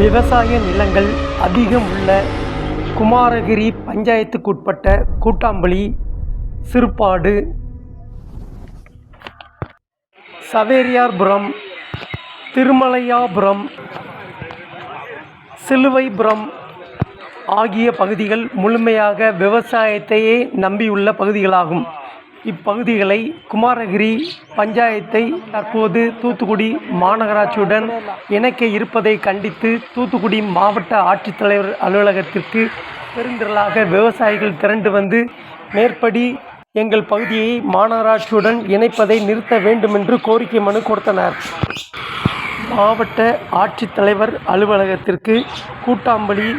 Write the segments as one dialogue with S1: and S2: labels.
S1: விவசாய நிலங்கள் அதிகம் உள்ள குமாரகிரி பஞ்சாயத்துக்குட்பட்ட கூட்டாம்பள்ளி சிறுபாடு சவேரியார்புரம் திருமலையாபுரம் சிலுவைபுரம் ஆகிய பகுதிகள் முழுமையாக விவசாயத்தையே நம்பியுள்ள பகுதிகளாகும். இப்பகுதிகளை குமாரகிரி பஞ்சாயத்தை தற்போது தூத்துக்குடி மாநகராட்சியுடன் இணைக்க இருப்பதை கண்டித்து தூத்துக்குடி மாவட்ட ஆட்சித்தலைவர் அலுவலகத்திற்கு பெருந்திரளாக விவசாயிகள் திரண்டு வந்து மேற்படி எங்கள் பகுதியை மாநகராட்சியுடன் இணைப்பதை நிறுத்த வேண்டுமென்று கோரிக்கை மனு கொடுத்தனர். மாவட்ட ஆட்சித்தலைவர் அலுவலகத்திற்கு கூட்டாம்பலி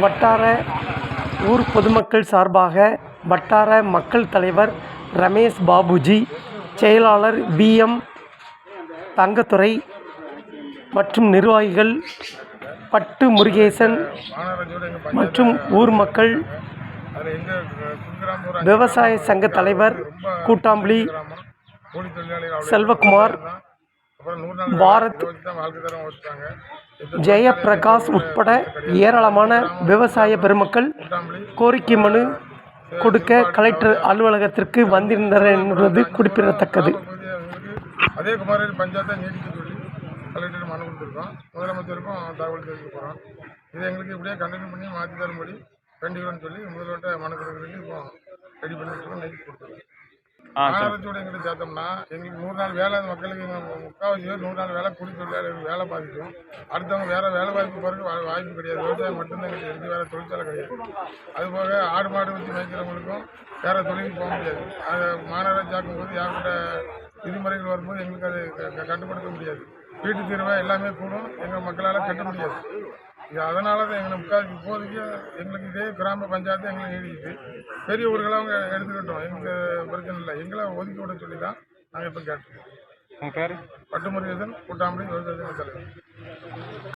S1: வட்டார ஊர் பொதுமக்கள் சார்பாக வட்டார மக்கள் தலைவர் ரமேஷ் பாபுஜி செயலாளர் பிஎம் தங்கத்துறை மற்றும் நிர்வாகிகள் பட்டு முருகேசன் மற்றும் ஊர் மக்கள் விவசாய சங்க தலைவர் கூட்டாம்பள்ளி செல்வகுமார் பாரத்
S2: ஜெயபிரகாஷ்
S1: ஜெயப்பிரகாஷ் உட்பட ஏராளமான விவசாய பெருமக்கள் கோரிக்கை மனு கொடுக்க கலெக்டர் அலுவலகத்திற்கு வந்திருந்தனர் என்பது குறிப்பிடத்தக்கது.
S2: அதே குமாரகிரி பஞ்சாயத்தை நீடிக்க சொல்லி கலெக்டர் மனு கொடுத்துருக்கோம். முதலமைச்சருக்கும் தகவல் தெரிவிக்க போகிறோம் இதை எங்களுக்கு இப்படியே கண்டினியூ பண்ணி மாற்றி தரும்படி வேண்டிக்கிறோம்னு சொல்லி முதல்வர்கிட்ட மனு கொடுக்குறதுக்கு இப்போ ரெடி பண்ணி வச்சுருக்கோம் நைட் கொடுத்துருக்கோம். மாநகராட்சியோட எங்களுக்கு சேர்த்தோம்னா எங்களுக்கு நூறு நாள் வேலை மக்களுக்கு எங்க முக்கால்வாசி பேர் நூறு நாள் வேலை கூலி தொழிலாளர்களுக்கு வேலை பாதிக்கும். அடுத்தவங்க வேற வேலை வாய்ப்பு பிறகு வா- வாய்ப்பு கிடையாது. விவசாயம் மட்டும்தான் எங்களுக்கு இருக்கு வேற தொழிற்சாலை கிடையாது. அதுபோக ஆடு மாடு வச்சு மேய்க்கிறவங்களுக்கும் வேற தொழிலுக்கு போக முடியாது. அது மாநகராட்சி ஆக்கும்போது யார்கிட்ட விதிமுறைகள் வரும்போது எங்களுக்கு அது கட்டுப்படுத்த முடியாது. வீட்டு தீர்வை எல்லாமே கூடும். எங்கள் மக்களால் கட்ட முடியாது. இது அதனால தான் எங்களுக்கு முக்கால் இப்போதைக்கு எங்களுக்கு இதே கிராம பஞ்சாயத்து எங்களுக்கு நீடிக்குது. பெரிய ஊர்களை அவங்க எடுத்துக்கிட்டோம். எங்களுக்கு பிரச்சனை இல்லை. எங்களை ஒதுக்கி விட சொல்லி தான் நாங்கள் இப்போ கேட்டோம்
S3: உங்கள் பேர்?
S2: பட்டுமுருகேசன் கூட்டாம்படி விவசாய தலைவர்.